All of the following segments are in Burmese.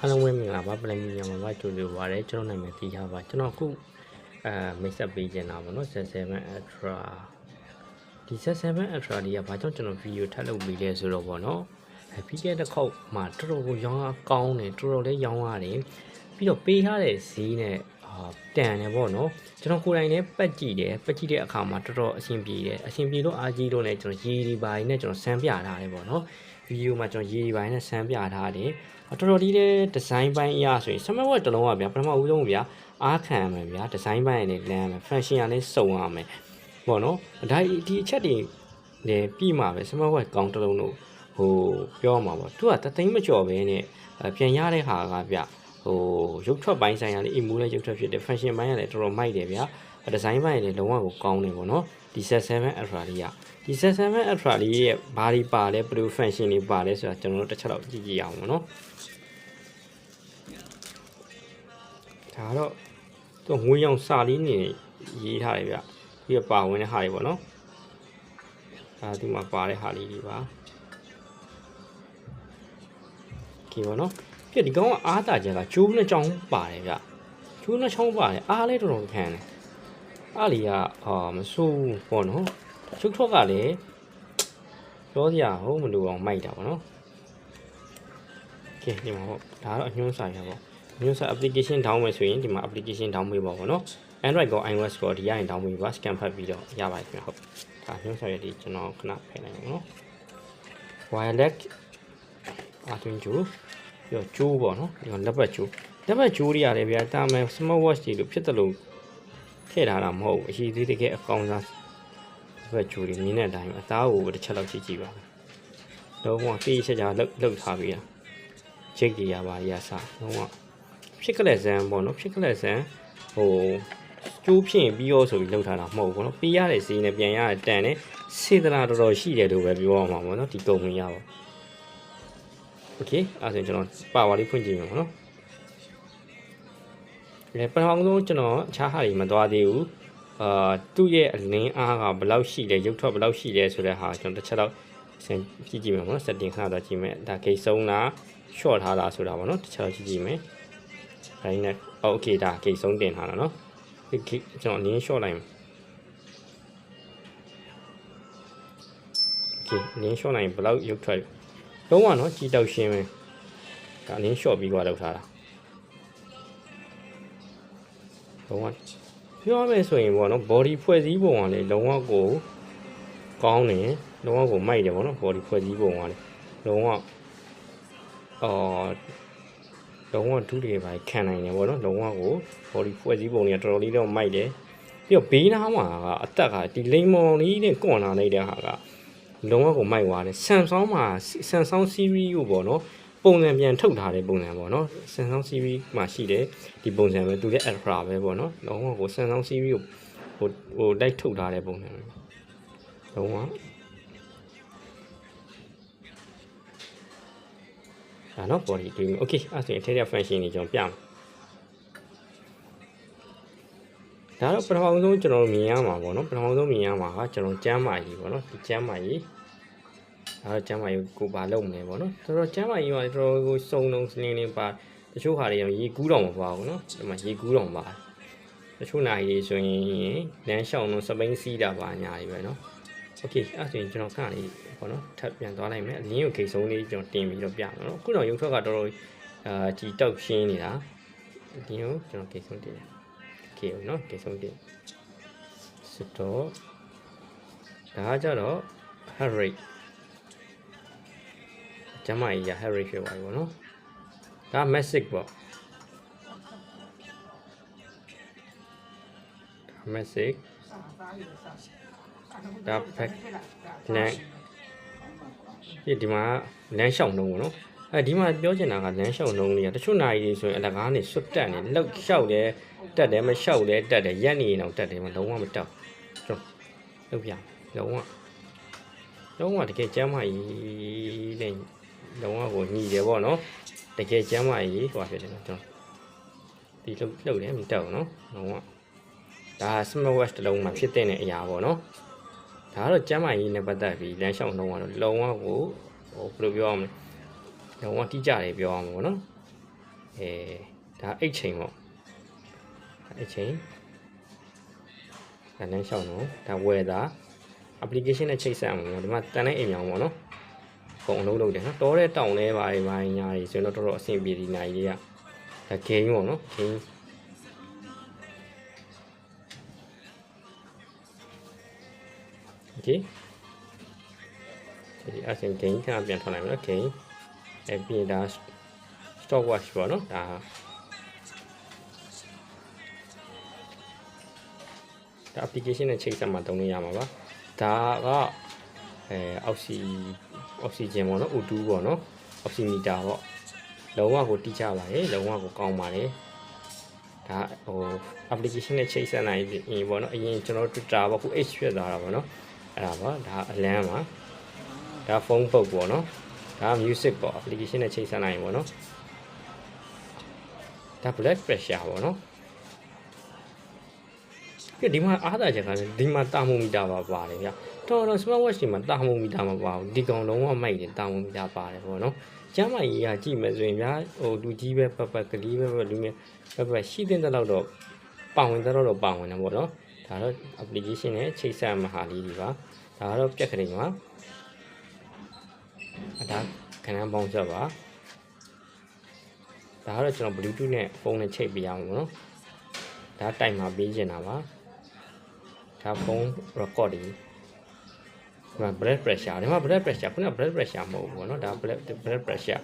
အားလုံးပဲမင်္ဂလာပါပလန်မီယာမှာပါကြိုဆိုပါရစေကျွန်တော်နာမည်တီးထားပါကျွန်တော်အခုအဲမိတ်ဆက်ပေးချင်တာပေါ့နော်77 Ultra ဒီ77 Ultra ဒီကဘာကြောင့်ကျွန်တော်ဗီဒီယိုထပ်လုပ်ပြီးလဲဆိုတော့ပေါ့နော်အဲပြီးခဲ့တဲ့ခေါက်မှာတော်တော်ကိုရောင်းအားကောင်းတယ်တော်တော်လေးရောင်းရတယ်ပြီးတော့ပေးထားတဲ့ဈေးနဲ့အာတန်တယ်ပေါ့နော်ကျွန်တော်ကိုယ်တိုင်လည်းပတ်ကြည့်တယ်ပတ်ကြည့်တဲ့အခါမှာတော်တော်အဆင်ပြေတယ်အဆင်ပြေလို့အားကြီးလို့လည်းကျွန်တော်ရေဒီပိုင်းနဲ့ကျွန်တော်စမ်းပြထားတယ်ပေါ့နော် ဗီဒီယိုမှာကျွန်တော်ရေဒီပိုင်းနဲ့စမ်းပြထားတယ်တော်တော်လေးတဲ့ဒီဇိုင်းပိုင်းအရဆိုရင် summer work တစ်လုံးကဗျာပထမဦးဆုံးဗျာအားခံရမယ်ဗျာဒီဇိုင်းပိုင်းနဲ့လမ်းရမယ် function ကလည်းစုံရမယ်ပေါ့နော်ဒါဒီအချက်တွေလည်းပြီးမှာပဲ summer work ကောင်းတစ်လုံးလို့ဟိုပြောမှာပေါ့သူကတသိန်းမကျော်ပဲနဲ့ပြန်ရတဲ့ဟာကဗျဟိုရုပ်ထွက်ပိုင်းဆိုင်ရာလေး emo နဲ့ရုပ်ထွက်ဖြစ်တယ် function ပိုင်းကလည်းတော်တော်မိုက်တယ်ဗျာဒီဇိုင်းပိုင်းလည်းလုံးဝကိုကောင်းတယ်ပေါ့နော် ဒီ77 ultra လေးကဒီ77 ultra လေးရဲ့ဘာတွေပါလဲဘယ်လို function တွေပါလဲဆိုတာကျွန်တော်တို့တစ်ချက်တော့ကြည့်ကြည့်အောင်ပေါ့နော်ဒါတော့သူငွေရောင်စာလေးနေရေးထားတယ်ဗျပြီးတော့ပါဝင်တဲ့ဟာတွေပေါ့နော်ဒါဒီမှာပါတဲ့ဟာလေးတွေပါကီပေါ့နော်ပြဒီကောင်ကအားတာကြကကျိုးနှစ်ချောင်းပါတယ်ဗျကျိုးနှစ်ချောင်းပါတယ်အားလဲတော်တော်ခံတယ် အားလီကအာမဆိုးဘူးပေါ့နော်ချုပ်ထွက်ကလည်းပြောစရာဟုတ်မလို့အောင်မိုက်တာပေါ့နော်ကဲဒီမှာပေါ့ဒါတော့အညွှန်းစာရပေါ့ new site application down မယ်ဆိုရင်ဒီမှာ application down ပေးပါဘောနော် Android ကော iOS ကောဒီရရင် down ပေးပါ scan ဖတ်ပြီးတော့ရပါတယ်ခင်ဗျဟုတ်ဒါ new site ရဲ့ဒီကျွန်တော်ခဏဖယ်လိုက်အောင်နော် wireless အသွင်းကျိုးပြီးတော့ကျိုးပေါ့နော်ဒီမှာလက်ပတ်ကျိုးလက်ပတ်ကျိုးတွေရတယ်ဗျာတာမယ် smart watch တွေလို့ဖြစ်တယ်လို့ ထည့်ထားတာမဟုတ်ဘူးအရှိသေးတကယ်အကောင်စားလက်ပတ်ကျိုးတွေမြင်တဲ့အတိုင်းအသားကိုတစ်ချက်လောက်ကြည့်ကြည့်ပါတော့ဟိုတေးချက်ချာလှုပ်လှုပ်ထားပြီးတာ check တွေရပါရစတော့ ဖြစ်ကလက်ဆန်းပေါ့နော်ဖြစ်ကလက်ဆန်းဟိုကျိုးဖြစ်ရင်ပြီးရောဆိုပြီးလောက်ထားတာမဟုတ်ဘူးပေါ့နော်ပေးရတဲ့စီးနဲ့ပြန်ရတဲ့တန်နဲ့စေတနာတော်တော်ရှိတယ်လို့ပဲပြောရမှာပေါ့နော်ဒီကုမ္ပဏီရပါโอเคအဲ့ဒါဆိုရင်ကျွန်တော်ပါဝါလေးဖွင့်ကြည့်မယ်ပေါ့နော်လေ ပထမဆုံးကျွန်တော်အခြားဟာတွေမသွားသေးဘူးအာသူ့ရဲ့အလင်းအားကဘယ်လောက်ရှိလဲရုပ်ထွက်ဘယ်လောက်ရှိလဲဆိုတဲ့ဟာကျွန်တော်တစ်ချက်တော့စဉ်ကြည့်ကြည့်မယ်ပေါ့နော် setting ခဏတော့ကြည့်မယ်ဒါကိတ်ဆုံးလား short ထားလားဆိုတာပေါ့နော်တစ်ချက်တော့ကြည့်ကြည့်မယ်ဒါနဲ့ okay ဒါကိတ်ဆုံးတင်ထားတာနော်ဒီကျွန်တော်အလင်း short လိုက်မယ် okay အလင်း short လိုက်ဘယ်လောက်ရုပ်ထွက်လုံးဝနော်ကြည်တောက်ရှင်းပဲဒါအလင်း short ပြီးသွားလောက်ထားတာ လုံးဝပြောရမယ်ဆိုရင်ပေါ့နော် body ဖွဲ့စည်းပုံကလည်းလုံးဝကိုကောင်းတယ်လုံးဝကိုမိုက်တယ်ပေါ့နော် body ဖွဲ့စည်းပုံကလည်းလုံးဝအော်လုံးဝဒုတွေပါခံနိုင်တယ်ဗောနော်လုံးဝကို body ဖွဲ့စည်းပုံတွေကတော်တော်လေးတော့မိုက်တယ်ပြီးတော့ဘေးနားမှာကအသက်ကဒီလိမ်မော်လေးနဲ့ကွန်လာလိုက်တဲ့ဟာကလုံးဝကိုမိုက်သွားတယ် Samsung မှာ Samsung series ကိုဗောနော် ပုံစံပြန်ထုတ်ထားတဲ့ပုံစံဗောနော် Samsung series မှာရှိတယ်ဒီပုံစံပဲသူလည်း Ultra ပဲဗောနော်လုံးဝကို Samsung series ကိုဟိုဟိုလိုက်ထုတ်ထားတဲ့ပုံစံပဲလုံးဝဒါနော် body ဒီ okay အဲ့ဆိုရင်ထဲထဲ function တွေကျွန်တော်ပြမယ်ဒါတော့ပထမဆုံးကျွန်တော်မြင်ရမှာပေါ့နော်ပထမဆုံးမြင်ရမှာကကျွန်တော်ကျမ်းမာကြီးပေါ့နော်ဒီကျမ်းမာကြီး ဒါတော့ကျမ်းမာကြီးကိုပါလုံးမယ်ပေါ့နော်တော်တော်ကျမ်းမာကြီးကတော်တော်ကိုစုံလုံးစလင်းလင်းပါတချို့ဟာတွေရေကူးတော့မပါဘူးနော်ဒီမှာရေကူးတော့ပါတချို့နာရီဆိုရင်လမ်းလျှောက်လုံးစပိန်စီးတာပါညာတွေပဲနော်โอเคအဲ့ဆိုရင်ကျွန်တော်ခဏလေးပေါ့နော်ထပ်ပြန်သွားလိုက်မယ်အလင်းကိုဂိတ်ဆုံးလေးကျွန်တော်တင်ပြီးတော့ပြမယ်နော်ခုတော့ရုပ်ထွက်ကတော်တော်အာကြည်တောက်ရှင်းနေတာဒီကိုကျွန်တော်ဂိတ်ဆုံးတင်တယ်โอเคနော်ဂိတ်ဆုံးတင်စတော့ဒါကကြတော့ heart rate ကျမကြီးရ heart rate ဖြစ်သွားပြီပေါ့နော်ဒါ message ပေါ့ဒါ message ဒါ back လမ်းဒီဒီမှာလမ်းလျှောက်နှုံးပေါ့နော်အဲဒီမှာပြောချင်တာကလမ်းလျှောက်နှုံးလေးကတချို့နိုင်တွေဆိုရင်အလကားနေစွတ်တက်နေလောက်လျှောက်တယ်တက်တယ်မလျှောက်လဲတက်တယ်ရက်နေအောင်တက်တယ်မလုံးဝမတက်ကျွန်တော်လုပ်ပြလုံးဝလုံးဝတကယ်ကျမ်းမာကြီးနဲ့ လုံးဝကိုညီတယ်ပေါ့နော်တကယ်ကျမ်းမာကြီးဟိုဖြစ်တယ်နော်ကျွန်တော်ဒီလှုပ်လှုပ်တယ်မတက်ဘူးနော်လုံးဝဒါ smart watch တစ်လုံးမှာဖြစ်တဲ့အရာပေါ့နော်ဒါကတော့ကျမ်းမာရေးနဲ့ပတ်သက်ပြီးလမ်းလျှောက်နှုံးကတော့လုံးဝကိုဟိုဘယ်လိုပြောရမလဲလုံးဝတိကျတယ်ပြောရမှာပေါ့နော်အဲဒါအိတ်ချိန်ပေါ့အိတ်ချိန်ဒါလမ်းလျှောက်နော်ဒါဝယ်တာ application နဲ့ချိတ်ဆက်အောင်နော်ဒီမှာတန်တဲ့အိမ်မြောင်ပေါ့နော် ပုံအလုံးလုပ်တယ်နော်တောတဲ့တောင်လဲပါပါညာကြီးဆိုရင်တော့တော်တော်အဆင်ပြေဒီနိုင်လေးကဒါ game ပေါ့နော် game โอเคဒီအဆင် game ခဏပြန်ထွက်လိုက်မယ်နော် game အဲပြင်ဒါ stock watch ပေါ့နော်ဒါဒါ application နဲ့ချိတ်ဆက်မှသုံးလို့ရမှာပါဒါကအဲအောက်ဆီ အောက်ဆီဂျင်ပေါ့နော် O2 ပေါ့နော်အောက်ဆီမီတာပေါ့လုံးဝကိုတိကျပါရဲ့လုံးဝကိုကောင်းပါလေဒါဟို application နဲ့ချိတ်ဆက်နိုင်ရင်ပေါ့နော်အရင်ကျွန်တော် Twitter ပေါ့ခု H ဖြစ်သွားတာပေါ့နော်အဲ့ဒါပါဒါအလန်းပါဒါဖုန်းပုတ်ပေါ့နော်ဒါ music ပေါ့ application နဲ့ချိတ်ဆက်နိုင်ရင်ပေါ့နော်ဒါ blood pressure ပေါ့နော် ပြဒီမှာအားသာချက်ကဒီမှာတာမိုမီတာပါပါတယ်ဗျတော်တော် smart watch တွေမှာတာမိုမီတာမပါဘူးဒီကောင်လုံးဝမိုက်တယ်တာမိုမီတာပါတယ်ပေါ့နော်ကျမ်းမာရေးကကြည့်မယ်ဆိုရင်ဗျာဟိုလူကြီးပဲပတ်ပတ်ကလေးပဲပတ်လူငယ်ပတ်ပတ်ရှိတဲ့တော့တော့ပါဝင်တော့တော့ပါဝင်တယ်ပေါ့နော်ဒါတော့ application နဲ့ချိတ်ဆက်မဟာလေးတွေပါဒါကတော့ပြက်ကလေးပါဒါခဏပေါင်းချက်ပါဒါကတော့ကျွန်တော် Bluetooth နဲ့ဖုန်းနဲ့ချိတ်ပြရအောင်ပေါ့နော်ဒါတိုင်မှာပေးချင်တာပါ ဒါဖုန်း record တွေဒီမှာ blood pressure ဒီမှာ blood pressure ခုနက blood pressure မဟုတ်ဘူးပေါ့နော်ဒါ blood blood pressure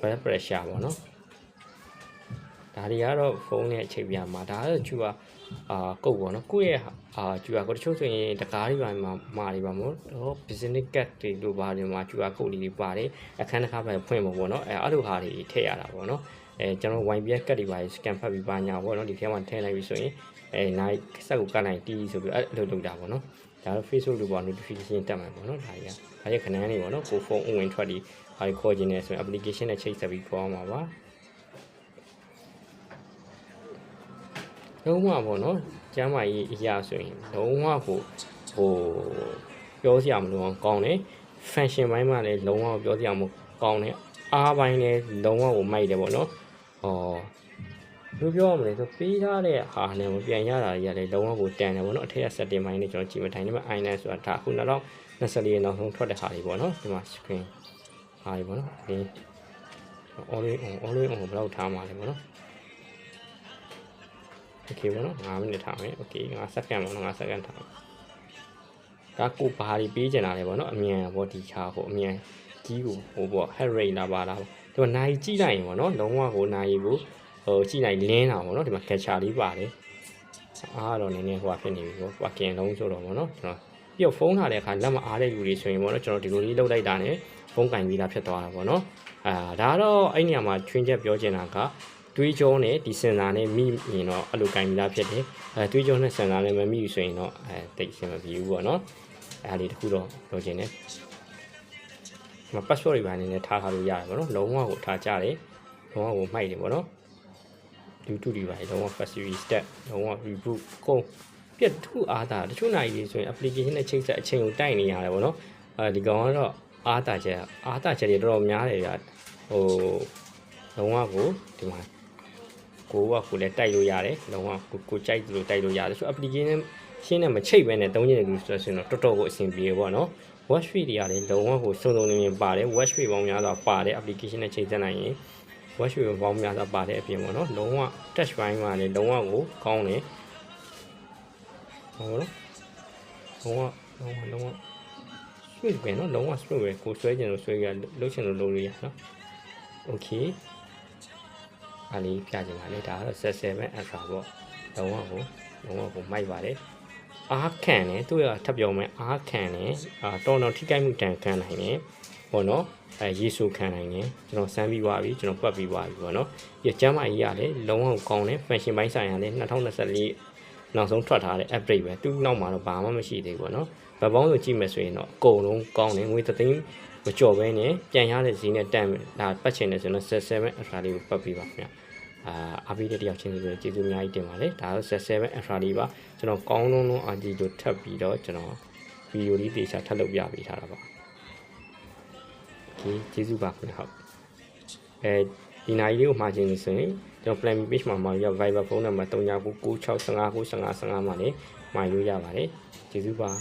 blood pressure ပေါ့နော် ဒါတွေကတော့ဖုန်းနဲ့ချိန်ပြမှာဒါကတော့ကျူကအာကုတ်ပေါ့နော်ကိုယ့်ရဲ့အာကျူကကိုတချို့ဆိုရင်တကားတွေပါမှာမာတွေပါမို့ဟော business card တွေတို့ပါတွေမှာကျူကကုတ်တွေပါတယ်အခန်းတစ်ခါပဲဖွင့်ဖို့ပေါ့နော်အဲအဲ့လိုဟာတွေထည့်ရတာပေါ့နော်အဲကျွန်တော် YBS ကတ်တွေပါ scan ဖတ်ပြီးပါညာပေါ့နော်ဒီထဲမှာထည့်လိုက်ပြီဆိုရင်အဲနိုင်ဆက်ကိုကတ်နိုင်တီးဆိုပြီးအဲ့လိုလုပ်တာပေါ့နော်ဒါတော့ Facebook လို့ပေါ့ notification တက်မှာပေါ့နော်ဒါကြီးကဒါကြီးခဏနေပေါ့နော်ကိုဖုန်းအဝင်ထွက်ဒီဘာခေါ်ခြင်းလဲဆိုရင် application နဲ့ချိတ်ဆက်ပြီးခေါ်အောင်ပါပါ လုံးဝပေါ့နော်ကျမ်းမာရေးအရာဆိုရင်လုံးဝကိုဟိုပြောစရာမလိုအောင်ကောင်းတယ် function ဘိုင်းမှာလည်းလုံးဝပြောစရာမကောင်းတယ်အားပိုင်းလည်းလုံးဝကိုမိုက်တယ်ပေါ့နော်ဟောဘယ်ပြောရမလဲဆိုပေးထားတဲ့ဟာနဲ့မပြန်ရတာကြီးကလည်းလုံးဝကိုတန်တယ်ပေါ့နော်အထက်က setting ဘိုင်းနဲ့ကျွန်တော်ကြည့်မထိုင်နေမှာ island ဆိုတာဒါခုနောက်တော့24နောက်ဆုံးထွက်တဲ့ဟာတွေပေါ့နော်ဒီမှာ screen ဟာတွေပေါ့နော်ဒီ always on always on ဘယ်လောက်ထားမှာလဲပေါ့နော် okay ပေါ့နော်9မိနစ်ထားမယ် okay 5စက္ကန့်ပေါ့နော်5စက္ကန့်ထားဒါကိုဘာတွေပေးချင်တာလဲပေါ့နော်အမြန်ပေါ့ဒီချာကိုအမြန်ကြီးကိုဟိုပေါ့ head rate လာပါလားဒီမှာနိုင်ကြည့်လိုက်ရင်ပေါ့နော်လုံးဝကိုနိုင်ကိုဟိုကြည့်လိုက်လင်းတာပေါ့နော်ဒီမှာ capture လေးပါတယ်အားတော့နည်းနည်းဟိုဖြစ်နေပြီပေါ့ working လုံးဆိုတော့ပေါ့နော်ကျွန်တော်ပြီးတော့ဖုန်းထားတဲ့အခါလက်မအားတဲ့လူတွေဆိုရင်ပေါ့နော်ကျွန်တော်ဒီလိုလေးလုပ်လိုက်တာ ਨੇ ဖုန်းကင်ပြီးသားဖြစ်သွားတာပေါ့နော်အာဒါတော့အဲ့နေရာမှာချွင်းချက်ပြောချင်တာက တွေးကြောနဲ့ဒီစင်စာနဲ့မိရင်တော့အဲ့လိုကင်ပြီးသားဖြစ်တယ်အဲတွေးကြောနဲ့စင်စာနဲ့မမိဘူးဆိုရင်တော့အဲတိတ်အဆင်မပြေဘူးပေါ့နော်အဲ့ဒါလေးတခုတော့ပြောချင်တယ်မ password တွေပါနေနဲ့ထားထားလို့ရတယ်ပေါ့နော်လုံးဝကိုထားကြတယ်လုံးဝကိုမှိုက်တယ်ပေါ့နော် YouTube တွေပါလုံးဝ factory step လုံးဝ reboot ကုန်ပြတ်ထုအားတာတချို့နိုင်ကြီးဆိုရင် application နဲ့ချိတ်ဆက်အချိန်ကိုတိုက်နေရတယ်ပေါ့နော်အဲဒီကောင်ကတော့အားတာချက်အားတာချက်တွေတော်တော်များတယ်ဗျဟိုလုံးဝကိုဒီမှာ ကိုကကိုလည်းတိုက်လို့ရတယ်လုံးဝကိုကိုကြိုက်သလိုတိုက်လို့ရတယ်ဆို application ရှင်းနဲ့မချိတ်ပဲနဲ့တုံးကျင်တယ်လို့ဆိုရင်တော့တော်တော်ကိုအဆင်ပြေပေါ့နော် watch feed တွေကလည်းလုံးဝကိုစုံစုံနေနေပါတယ် watch feed ပေါင်းများစွာပါတယ် application နဲ့ချိန်ဆက်နိုင်ရင် watch feed ပေါင်းများစွာပါတဲ့အပြင်ပေါ့နော်လုံးဝ touch ဘိုင်းမှာလည်းလုံးဝကိုကောင်းတယ်ဟုတ်နော်လုံးဝလုံးဝလုံးဝ switch ပဲနော်လုံးဝ switch ပဲကိုဆွဲကျင်လို့ဆွဲရလှုပ်ချင်လို့လှုပ်လို့ရနော် okay အားလေးပြချင်ပါလေဒါကတော့ set 7 alpha ပေါ့လုံးဝကိုလုံးဝကိုမိုက်ပါတယ်အားခံတယ်သူရထပ်ပြောမယ်အားခံတယ်အာတော်တော်ထိကြိုက်မှုတန်ခံနိုင်တယ်ပေါ့နော်အဲရေဆူခံနိုင်တယ်ကျွန်တော်စမ်းပြီးသွားပြီကျွန်တော်ပတ်ပြီးသွားပြီပေါ့နော်ဒီကျမ်းမာရေးရတယ်လုံးဝကောင်းတယ် fashion ဘိုင်းဆိုင်ရာလည်း2024နောက်ဆုံးထွက်ထားတဲ့ update ပဲသူ့နောက်မှာတော့ဘာမှမရှိသေးဘူးပေါ့နော်ဗတ်ပေါင်းဆိုကြည့်မယ်ဆိုရင်တော့အကုန်လုံးကောင်းတယ်ငွေသသိန်း မကြော်ဘဲနဲ့ပြန်ရတဲ့ဈေးနဲ့တန်ဒါပတ်ချင်တယ်ဆိုတော့77 ultra လေးကိုပတ်ပြီးပါခင်ဗျအာအားပေးတဲ့တယောက်ချင်းစီဆိုကျေးဇူးအများကြီးတင်ပါတယ်ဒါတော့77 ultra လေးပါကျွန်တော်ကောင်းလုံးလုံးအာဂျီကိုထပ်ပြီးတော့ကျွန်တော်ဗီဒီယိုလေးတေချာထပ်လုပ်ပြပေးထားတာပါโอเคကျေးဇူးပါခင်ဗျဟုတ်အဲ ဒီနိုင်လေးကိုမှာခြင်းလို့ဆိုရင်ကျွန်တော် plan page မှာမှာရ Viber ဖုန်းနံပါတ်3996159515မှာလည်းမှာလို့ရပါတယ်ကျေးဇူးပါ